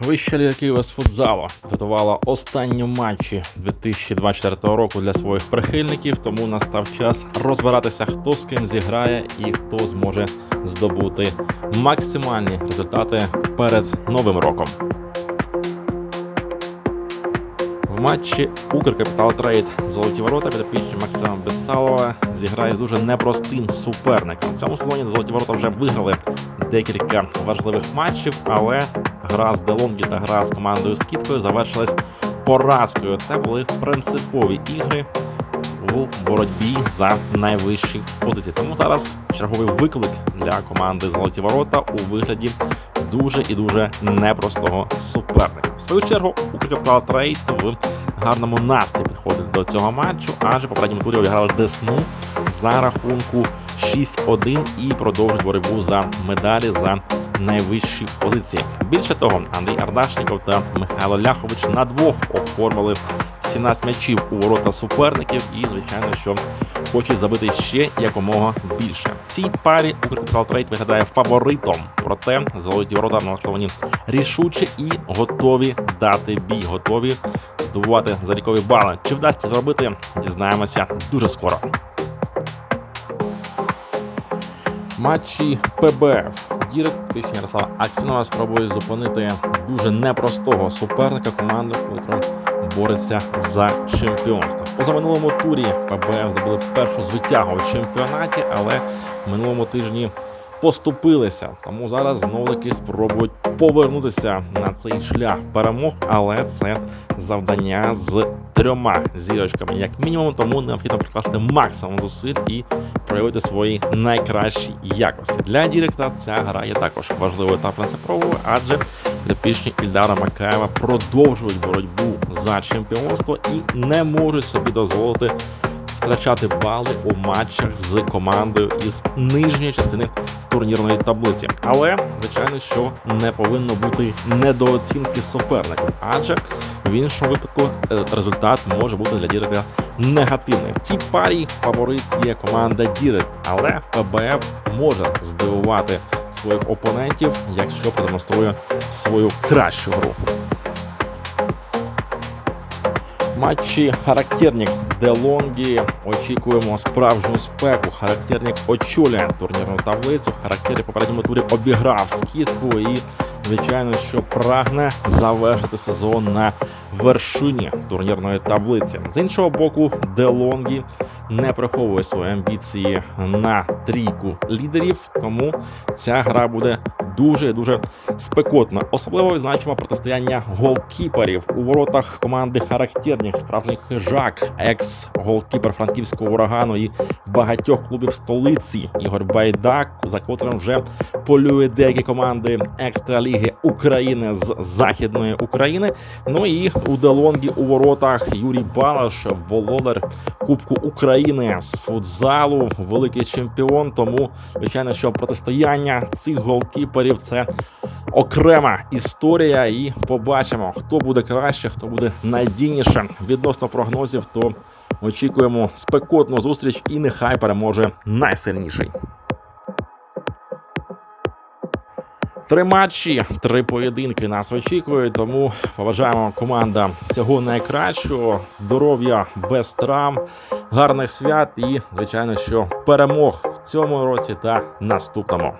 Вища ліга Києва з футзалу готувала останні матчі 2024 року для своїх прихильників, тому настав час розбиратися, хто з ким зіграє і хто зможе здобути максимальні результати перед новим роком. В матчі Укркапітал Трейд Золоті ворота підопічні Максима Бесалова зіграє з дуже непростим суперником. В цьому сезоні Золоті ворота вже виграли декілька важливих матчів, але гра з Делонгі та гра з командою Скіткою завершилась поразкою. Це були принципові ігри у боротьбі за найвищі позиції. Тому зараз черговий виклик для команди Золоті ворота у вигляді дуже і дуже непростого суперника. В свою чергу Укркапітал Трейд в гарному настрій підходить до цього матчу, адже попередньому турі обіграли Десну за рахунку 6-1 і продовжують боротьбу за медалі за найвищі позиції. Більше того, Андрій Ардашніков та Михайло Ляхович на двох оформили 17 м'ячів у ворота суперників, і звичайно, що хочуть забити ще якомога більше. Цій парі Укркапітал Трейд виглядає фаворитом. Проте золоті ворота налаштовані рішуче і готові дати бій, готові здобувати залікові бали. Чи вдасться зробити, дізнаємося дуже скоро. Матчі ПБФ. Дірект тих Ярослава Аксінова спробує зупинити дуже непростого суперника команди, котра бореться за чемпіонство. Поза минулому турі ПБФ здобули першу звитягу в чемпіонаті, але в минулому тижні поступилися. Тому зараз знову таки спробують повернутися на цей шлях перемог, але це завдання з трьома зірочками, як мінімум, тому необхідно прикласти максимум зусиль і проявити свої найкращі якості. Для Діректа ця гра є також важливою та принциповою, адже підопічні Ільдара Макаєва продовжують боротьбу за чемпіонство і не можуть собі дозволити втрачати бали у матчах з командою із нижньої частини турнірної таблиці. Але звичайно, що не повинно бути недооцінки суперника, адже в іншому випадку е, результат може бути для Дірека негативним. В цій парі фаворит є команда Дірек, але ПБФ може здивувати своїх опонентів, якщо продемонструє свою кращу гру. Матчі характерник Делонгі очікуємо справжню спеку. Характерник очолює турнірну таблицю. Характерник попередньому турі обіграв скидку і, звичайно, що прагне завершити сезон на вершині турнірної таблиці. З іншого боку, Делонгі не приховує свої амбіції на трійку лідерів, тому ця гра буде дуже і дуже спекотна. Особливо відзначимо протистояння голкіперів у воротах команди характерник справжній хижак, екс-голкіпер франківського урагану і багатьох клубів столиці Ігор Байдак, за котрим вже полює деякі команди екстраліги України з західної України. Ну і у Делонгі у воротах Юрій Балаш, володар Кубку України з футзалу, великий чемпіон. Тому звичайно, що протистояння цих голкіперів це окрема історія. І побачимо, хто буде краще, хто буде надійніше. відносно прогнозів. То очікуємо спекотну зустріч, і нехай переможе найсильніший. Три матчі, три поєдинки нас очікують. Тому побажаємо командам всього найкращого, здоров'я без травм, гарних свят і, звичайно, що перемог в цьому році та наступному.